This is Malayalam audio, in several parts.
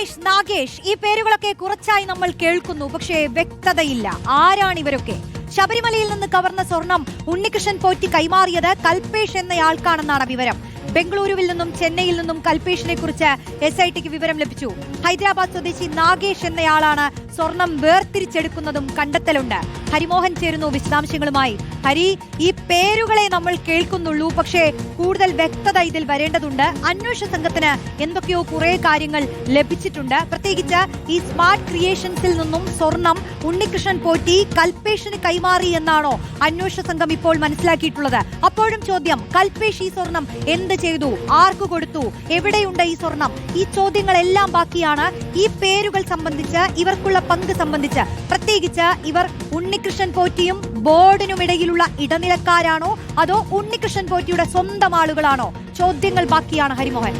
കൽപേഷ് നാഗേഷ് ഈ പേരുകളൊക്കെ കുറച്ചായി നമ്മൾ കേൾക്കുന്നു പക്ഷേ വ്യക്തതയില്ല. ആരാണ് ഇവരൊക്കെ? ശബരിമലയിൽ നിന്ന് കവർന്ന സ്വർണം ഉണ്ണികൃഷ്ണൻ പോറ്റി കൈമാറിയത് കൽപേഷ് എന്നയാൾക്കാണെന്നാണ് വിവരം. ബംഗളൂരുവിൽ നിന്നും ചെന്നൈയിൽ നിന്നും കൽപേഷിനെ കുറിച്ച് എസ് ഐ ടിക്ക് വിവരം ലഭിച്ചു. ഹൈദരാബാദ് സ്വദേശി നാഗേഷ് എന്നയാളാണ് സ്വർണം വേർതിരിച്ചെടുക്കുന്നതും കണ്ടെത്തലുണ്ട്. ഹരിമോഹൻ ചേരുന്നു വിശദാംശങ്ങളുമായി. ഹരി ഈ പേരുകളെ നമ്മൾ കേൾക്കുന്നുള്ളൂ. പക്ഷേ കൂടുതൽ വ്യക്തത ഇതിൽ വരേണ്ടതുണ്ട്. അന്വേഷണ സംഘത്തിന് എന്തൊക്കെയോ കുറെ കാര്യങ്ങൾ ലഭിച്ചിട്ടുണ്ട്. പ്രത്യേകിച്ച് ഈ സ്മാർട്ട് ക്രിയേഷൻസിൽ നിന്നും സ്വർണം ഉണ്ണികൃഷ്ണൻ പോറ്റി കൽപേഷിന് കൈമാറി എന്നാണോ അന്വേഷണ സംഘം ഇപ്പോൾ മനസ്സിലാക്കിയിട്ടുള്ളത്. അപ്പോഴും ചോദ്യം കൽപേഷ് ഈ സ്വർണം എന്ത് ചെയ്തു? ആർക്ക് കൊടുത്തു? എവിടെയുണ്ട് ഈ സ്വർണം? ഈ ചോദ്യങ്ങളെല്ലാം ബാക്കിയാണ് ഈ പേരുകൾ സംബന്ധിച്ച് ഇവർക്കുള്ള പങ്ക് സംബന്ധിച്ച്. പ്രത്യേകിച്ച് ഇവർ ഉണ്ണികൃഷ്ണൻ പോറ്റിയും ബോർഡിനുമിടയിലുള്ള ഇടനിലക്കാരാണോ അതോ ഉണ്ണികൃഷ്ണൻ പോറ്റിയുടെ സ്വന്തം ആളുകളാണോ? ചോദ്യങ്ങൾ ബാക്കിയാണ് ഹരിമോഹൻ.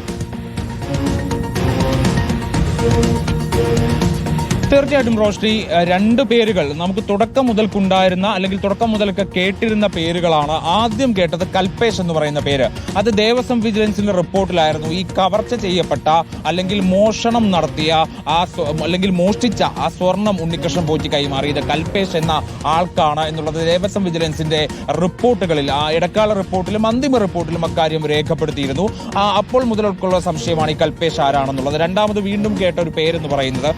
തീർച്ചയായിട്ടും ഏഹ് രണ്ട് പേരുകൾ നമുക്ക് തുടക്കം മുതൽക്കുണ്ടായിരുന്ന അല്ലെങ്കിൽ തുടക്കം മുതലൊക്കെ കേട്ടിരുന്ന പേരുകളാണ് ആദ്യം കേട്ടത് കൽപേഷ് എന്ന് പറയുന്ന പേര്. അത് ദേവസ്വം വിജിലൻസിന്റെ റിപ്പോർട്ടിലായിരുന്നു. ഈ കവർച്ച ചെയ്യപ്പെട്ട അല്ലെങ്കിൽ മോഷണം നടത്തിയ ആ അല്ലെങ്കിൽ മോഷ്ടിച്ച ആ സ്വർണം ഉണ്ണികൃഷ്ണൻ പോറ്റി കൈമാറിയത് കൽപേഷ് എന്ന ആൾക്കാണ് എന്നുള്ളത് ദേവസ്വം വിജിലൻസിന്റെ റിപ്പോർട്ടുകളിൽ ആ ഇടക്കാല റിപ്പോർട്ടിലും അന്തിമ റിപ്പോർട്ടിലും അക്കാര്യം രേഖപ്പെടുത്തിയിരുന്നു. അപ്പോൾ മുതലുള്ള സംശയമാണ് ഈ കൽപേഷ് ആരാണെന്നുള്ളത്. രണ്ടാമത് വീണ്ടും കേട്ട ഒരു പേരെന്ന് പറയുന്നത്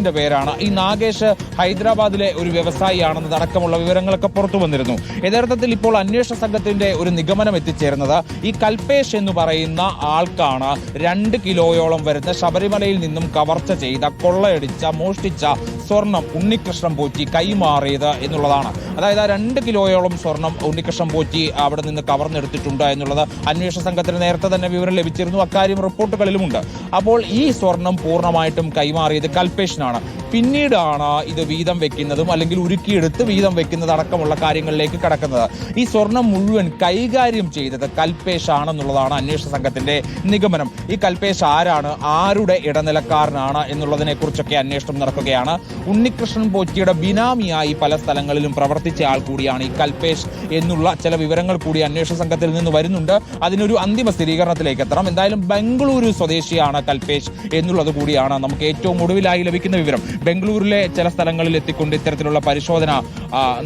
നാഗേഷിന്റെ പേരാണ്. ഈ നാഗേഷ് ഹൈദരാബാദിലെ ഒരു വ്യവസായിയാണെന്ന് അടക്കമുള്ള വിവരങ്ങളൊക്കെ പുറത്തു വന്നിരുന്നു. യഥാർത്ഥത്തിൽ ഇപ്പോൾ അന്വേഷണ സംഘത്തിന്റെ ഒരു നിഗമനം എത്തിച്ചേർന്നത് ഈ കൽപേഷ് എന്ന് പറയുന്ന ആൾക്കാണ് രണ്ട് കിലോയോളം വരുന്ന ശബരിമലയിൽ നിന്നും കവർച്ച ചെയ്ത കൊള്ളയടിച്ച മോഷ്ടിച്ച സ്വർണം ഉണ്ണികൃഷ്ണൻ പോറ്റി കൈമാറിയത് എന്നുള്ളതാണ്. അതായത് ആ രണ്ട് കിലോയോളം സ്വർണം ഉണ്ണികൃഷ്ണൻ പോറ്റി അവിടെ നിന്ന് കവർന്നെടുത്തിട്ടുണ്ട് എന്നുള്ളത് അന്വേഷണ സംഘത്തിന് നേരത്തെ തന്നെ വിവരം ലഭിച്ചിരുന്നു. അക്കാര്യം റിപ്പോർട്ടുകളിലുമുണ്ട്. അപ്പോൾ ഈ സ്വർണം പൂർണമായിട്ടും കൈമാറിയത് കൽപേഷിനാണ്. പിന്നീടാണ് ഇത് വീതം വെക്കുന്നതും അല്ലെങ്കിൽ ഉരുക്കിയെടുത്ത് വീതം വെക്കുന്നത് അടക്കമുള്ള കാര്യങ്ങളിലേക്ക് കടക്കുന്നത്. ഈ സ്വർണം മുഴുവൻ കൈകാര്യം ചെയ്തത് കൽപേഷ് ആണെന്നുള്ളതാണ് അന്വേഷണ സംഘത്തിന്റെ നിഗമനം. ഈ കൽപേഷ് ആരാണ്? ആരുടെ ഇടനിലക്കാരനാണ്? എന്നുള്ളതിനെ കുറിച്ചൊക്കെ അന്വേഷണം നടക്കുകയാണ്. ഉണ്ണികൃഷ്ണൻ പോറ്റിയുടെ ബിനാമിയായി പല സ്ഥലങ്ങളിലും പ്രവർത്തിച്ച ആൾ കൂടിയാണ് ഈ കൽപേഷ് എന്നുള്ള ചില വിവരങ്ങൾ കൂടി അന്വേഷണ സംഘത്തിൽ നിന്ന് വരുന്നുണ്ട്. അതിനൊരു അന്തിമ സ്ഥിരീകരണത്തിലേക്ക് എത്തണം. എന്തായാലും ബംഗളൂരു സ്വദേശിയാണ് കൽപേഷ് എന്നുള്ളത് കൂടിയാണ് നമുക്ക് ഏറ്റവും ഒടുവിലായി ലഭിക്കുന്ന വിവരം. ബംഗളൂരിലെ ചില സ്ഥലങ്ങളിൽ എത്തിക്കൊണ്ട് ഇത്തരത്തിലുള്ള പരിശോധന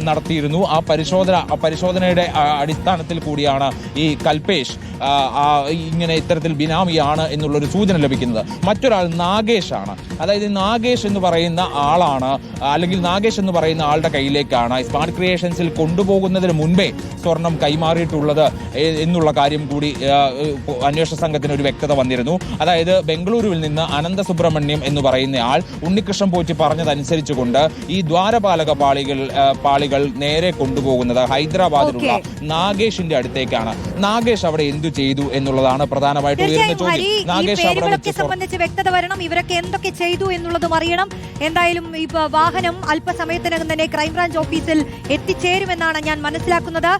നടത്തിയിരുന്നു. ആ പരിശോധന പരിശോധനയുടെ അടിസ്ഥാനത്തിൽ കൂടിയാണ് ഈ കൽപേഷ് ഇങ്ങനെ ഇത്തരത്തിൽ ബിനാമിയാണ് എന്നുള്ളൊരു സൂചന ലഭിക്കുന്നത്. മറ്റൊരാൾ നാഗേഷ് ആണ് അതായത് നാഗേഷ് എന്ന് പറയുന്ന ആളാണ് അല്ലെങ്കിൽ നാഗേഷ് എന്ന് പറയുന്ന ആളുടെ കയ്യിലേക്കാണ് സ്മാർട്ട് ക്രിയേഷൻസിൽ കൊണ്ടുപോകുന്നതിന് മുൻപേ സ്വർണം കൈമാറിയിട്ടുള്ളത് എന്നുള്ള കാര്യം കൂടി അന്വേഷണ സംഘത്തിന് ഒരു വ്യക്തത വന്നിരുന്നു. അതായത് ബംഗളൂരുവിൽ നിന്ന് അനന്ത സുബ്രഹ്മണ്യം എന്ന് പറയുന്ന ആൾ ഉണ്ണികൃഷ്ണൻ പോറ്റി പറഞ്ഞതനുസരിച്ചുകൊണ്ട് ഈ ദ്വാരപാലക പാളികൾ പാളികൾ നേരെ കൊണ്ടുപോകുന്നത് ഹൈദരാബാദിലുള്ള നാഗേഷിന്റെ അടുത്തേക്കാണ്. നാഗേഷ് അവിടെ എന്തു ചെയ്തു എന്നുള്ളതാണ് പ്രധാനമായിട്ട് ഉയർന്ന ചോദ്യം. നാഗേഷ് അവിടെ സംബന്ധിച്ച് വ്യക്തത വരണം. ഇവരൊക്കെ എന്തൊക്കെ ചെയ്തു എന്നുള്ളതും അറിയണം. എന്തായാലും ഇപ്പൊ വാഹനം അല്പസമയത്തിനകം തന്നെ ക്രൈംബ്രാഞ്ച് ഓഫീസിൽ എത്തിച്ചേരുമെന്നാണ് ഞാൻ മനസ്സിലാക്കുന്നത്.